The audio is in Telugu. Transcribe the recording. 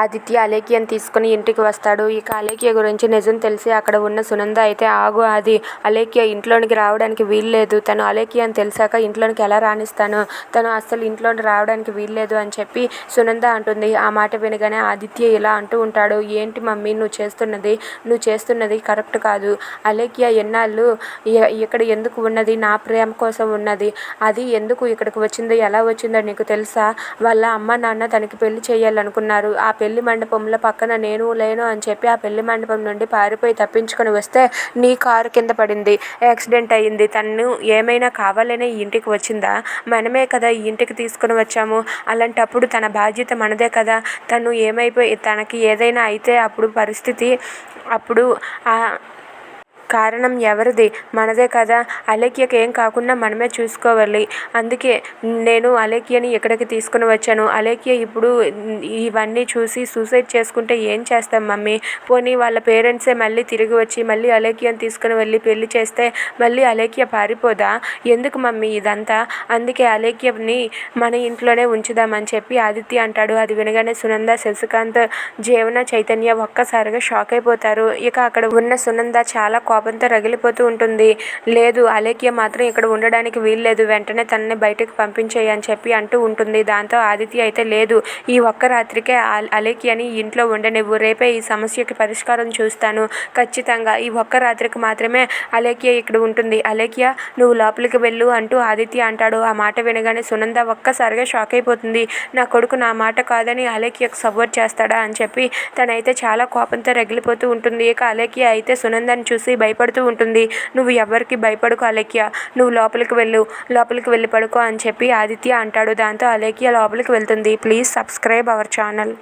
ఆదిత్య అలేఖ్యను తీసుకుని ఇంటికి వస్తాడు. ఇక అలేఖ్య గురించి నిజం తెలిసి అక్కడ ఉన్న సునంద అయితే ఆగు ఆది అలేఖ్య ఇంట్లోనికి రావడానికి వీల్లేదు. తను అలేఖ్య అని తెలిసాక ఇంట్లోనికి ఎలా రాణిస్తాను తను అస్సలు ఇంట్లోకి రావడానికి వీల్లేదు అని చెప్పి సునంద అంటుంది. ఆ మాట వినగానే ఆదిత్య ఇలా అంటూ ఉంటాడు. ఏంటి మమ్మీ నువ్వు చేస్తున్నది? నువ్వు చేస్తున్నది కరెక్ట్ కాదు. అలేఖ్య ఎన్నాళ్ళు ఇక్కడ ఎందుకు ఉన్నది? నా ప్రేమ కోసం ఉన్నది. అది ఎందుకు ఇక్కడికి వచ్చిందో ఎలా వచ్చిందో నీకు తెలుసా? వాళ్ళ అమ్మ నాన్న తనకి పెళ్ళి చేయాలనుకున్నారు. ఆ పెళ్ళి మండపంలో పక్కన నేను లేను అని చెప్పి ఆ పెళ్ళి మండపం నుండి పారిపోయి తప్పించుకొని వస్తే నీ కారు కింద పడింది. యాక్సిడెంట్ అయ్యింది. తను ఏమైనా కావాలనే ఈ ఇంటికి వచ్చిందా? మనమే కదా ఈ ఇంటికి తీసుకుని వచ్చాము. అలాంటప్పుడు తన బాధ్యత మనదే కదా. తను ఏమైపోయి తనకి ఏదైనా అయితే అప్పుడు పరిస్థితి అప్పుడు ఆ కారణం ఎవరిది? మనదే కదా. అలేఖ్యకి ఏం కాకుండా మనమే చూసుకోవాలి. అందుకే నేను అలేఖ్యని ఇక్కడికి తీసుకుని వచ్చాను. అలేఖ్య ఇప్పుడు ఇవన్నీ చూసి సూసైడ్ చేసుకుంటే ఏం చేస్తాం మమ్మీ? పోనీ వాళ్ళ పేరెంట్సే మళ్ళీ తిరిగి వచ్చి మళ్ళీ అలేఖ్యని తీసుకుని వెళ్ళి పెళ్ళి చేస్తే మళ్ళీ అలేఖ్య పారిపోదా? ఎందుకు మమ్మీ ఇదంతా? అందుకే అలేఖ్యని మన ఇంట్లోనే ఉంచుదామని చెప్పి ఆదిత్య అంటాడు. అది వినగానే సునంద, శశికాంత్, జీవన, చైతన్య ఒక్కసారిగా షాక్ అయిపోతారు. ఇక అక్కడ ఉన్న సునంద చాలా కోపంతో రగిలిపోతూ ఉంటుంది. లేదు అలేఖ్య మాత్రం ఇక్కడ ఉండడానికి వీల్లేదు. వెంటనే తనని బయటకు పంపించేయి అని చెప్పి అంటూ ఉంటుంది. దాంతో ఆదిత్య అయితే లేదు ఈ ఒక్క రాత్రికే అలేఖ్యని ఇంట్లో ఉండనివ్వు. రేపే ఈ సమస్యకి పరిష్కారం చూస్తాను. ఖచ్చితంగా ఈ ఒక్క రాత్రికి మాత్రమే అలేఖ్య ఇక్కడ ఉంటుంది. అలేఖ్య నువ్వు లోపలికి వెళ్ళు అంటూ ఆదిత్య అంటాడు. ఆ మాట వినగానే సునంద ఒక్కసారిగా షాక్ అయిపోతుంది. నా కొడుకు నా మాట కాదని అలేఖ్యకు సపోర్ట్ చేస్తాడా అని చెప్పి తనైతే చాలా కోపంతో రగిలిపోతూ ఉంటుంది. ఇక అలేఖ్య అయితే సునందని చూసి భయపడుతూ ఉంటుంది. నువ్వు ఎవరికి భయపడకు అలేఖ్య. నువ్వు లోపలికి వెళ్ళు. లోపలికి వెళ్ళి పడుకో అని చెప్పి ఆదిత్య అంటాడు. దాంతో అలేఖ్య లోపలికి వెళ్తుంది. Please subscribe our channel.